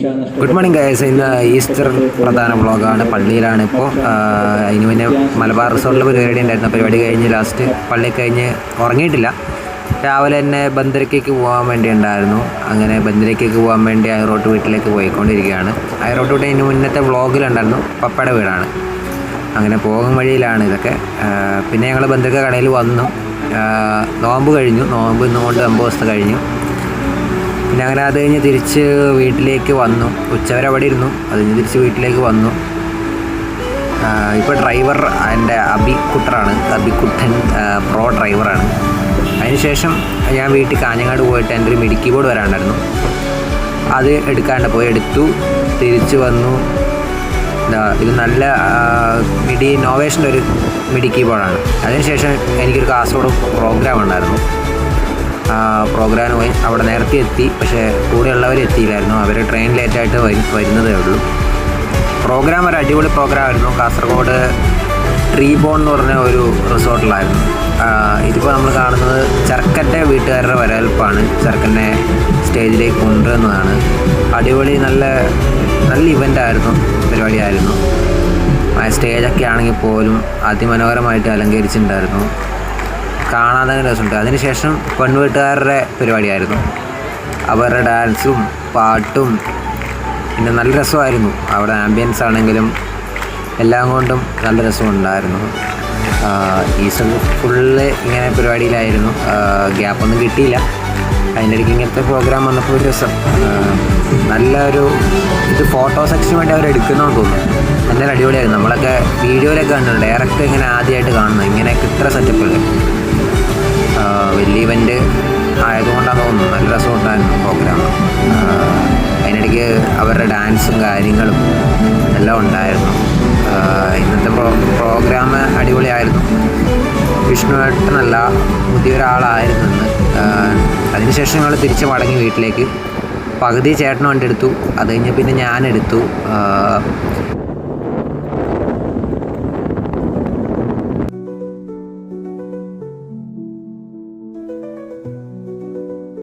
Good morning guys ഇന്ന് Easter പ്രധാന വ്ളോഗാണ്. പള്ളിയിലാണ് ഇപ്പോൾ അതിന് മുന്നേ മലബാർ റിസോർട്ടിൽ പരിപാടി ഉണ്ടായിരുന്നു. പരിപാടി കഴിഞ്ഞ് ലാസ്റ്റ് പള്ളി കഴിഞ്ഞ് ഉറങ്ങിയിട്ടില്ല. രാവിലെ തന്നെ ബന്ദരക്കേക്ക് പോകാൻ വേണ്ടി ഉണ്ടായിരുന്നു. അങ്ങനെ ബന്ദരക്കേക്ക് പോകാൻ വേണ്ടി അയറോട്ട് വീട്ടിലേക്ക് പോയിക്കൊണ്ടിരിക്കുകയാണ്. അയറോട്ട് വീട്ടിൽ ഇതിന് മുന്നത്തെ വ്ളോഗിലുണ്ടായിരുന്നു പപ്പയുടെ വീടാണ്. അങ്ങനെ പോകും വഴിയിലാണ് ഇതൊക്കെ. പിന്നെ ഞങ്ങൾ ബന്ദരക്ക കടയിൽ വന്നു. നോമ്പ് കഴിഞ്ഞു. നോമ്പ് ഇന്നുകൊണ്ട് ഒമ്പത് ദിവസത്തെ കഴിഞ്ഞു. പിന്നെ അങ്ങനെ അത് കഴിഞ്ഞ് തിരിച്ച് വീട്ടിലേക്ക് വന്നു. ഉച്ചവരെ അവിടെ ഇരുന്നു അത് കഴിഞ്ഞ് തിരിച്ച് വീട്ടിലേക്ക് വന്നു. ഇപ്പോൾ ഡ്രൈവർ എന്റെ അബിക്കുട്ടറാണ്. അബിക്കുട്ടൻ പ്രോ ഡ്രൈവറാണ്. അതിനുശേഷം ഞാൻ വീട്ടിൽ കാഞ്ഞങ്ങാട് പോയിട്ട് എന്റെ ഒരു മിഡി ബോർഡ് വരാണ്ടായിരുന്നു അത് എടുക്കാണ്ട് പോയി എടുത്തു. തിരിച്ച് വന്നു. ഇത് നല്ല മിഡി നോവേഷന്റെ ഒരു മിഡി കീബോർഡാണ് അതിനുശേഷം എനിക്കൊരു കാസർഗോഡ് പ്രോഗ്രാം ഉണ്ടായിരുന്നു. പ്രോഗ്രാമിന് പോയി അവിടെ നേരത്തെ എത്തി. പക്ഷേ കൂടെയുള്ളവർ എത്തിയില്ലായിരുന്നു. അവർ ട്രെയിൻ ലേറ്റായിട്ട് വരു വരുന്നതേ ഉള്ളൂ. പ്രോഗ്രാം ഒരു അടിപൊളി പ്രോഗ്രാം ആയിരുന്നു. കാസർഗോഡ് ട്രീ ബോൺ എന്ന് പറഞ്ഞ ഒരു റിസോർട്ടിലായിരുന്നു. ഇതിപ്പോൾ നമ്മൾ കാണുന്നത് ചെറുക്കന്റെ വീട്ടുകാരുടെ വരവേൽപ്പാണ് ചെറുക്കനെ സ്റ്റേജിലേക്ക് കൊണ്ടുവരുന്നതാണ്. അടിപൊളി നല്ല നല്ല ഇവന്റ് ആയിരുന്നു പരിപാടിയായിരുന്നു. സ്റ്റേജൊക്കെ ആണെങ്കിൽ പോലും അതിമനോഹരമായിട്ട് അലങ്കരിച്ചിട്ടുണ്ടായിരുന്നു. കാണാൻ തന്നെ രസമുണ്ട്. അതിനുശേഷം പെൺവീട്ടുകാരുടെ പരിപാടിയായിരുന്നു. അവരുടെ ഡാൻസും പാട്ടും പിന്നെ നല്ല രസമായിരുന്നു. അവിടെ ആംബിയൻസ് ആണെങ്കിലും എല്ലാം കൊണ്ടും നല്ല രസമുണ്ടായിരുന്നു. ഈ ഫുള്ള് ഇങ്ങനെ പരിപാടിയിലായിരുന്നു. ഗ്യാപ്പൊന്നും കിട്ടിയില്ല. അതിന്റെ ഇടയ്ക്ക് ഇങ്ങനത്തെ പ്രോഗ്രാം വന്നപ്പോൾ ഒരു രസം. നല്ല നല്ലൊരു ഇത് ഫോട്ടോ സെക്ഷന് വേണ്ടി അവർ എടുക്കുന്നതെന്ന് തോന്നുന്നു. നല്ല അടിപൊളിയായിരുന്നു. നമ്മളൊക്കെ വീഡിയോയിലൊക്കെ കണ്ടിട്ടുണ്ട്. ഡയറക്റ്റ് ഇങ്ങനെ ആദ്യമായിട്ട് കാണുന്നത്. ഇങ്ങനെയൊക്കെ ഇത്ര സെറ്റപ്പല്ലേ അവരുടെ ഡാൻസും കാര്യങ്ങളും എല്ലാം ഉണ്ടായിരുന്നു. ഇന്നത്തെ പ്രോ പ്രോഗ്രാം അടിപൊളിയായിരുന്നു. വിഷ്ണുവേട്ടനല്ല പുതിയൊരാളായിരുന്നു ഇന്ന്. അതിനുശേഷം ഞങ്ങൾ തിരിച്ച് മടങ്ങി വീട്ടിലേക്ക്. പകുതി വണ്ടി എടുത്തു. അത് കഴിഞ്ഞ് പിന്നെ ഞാനെടുത്തു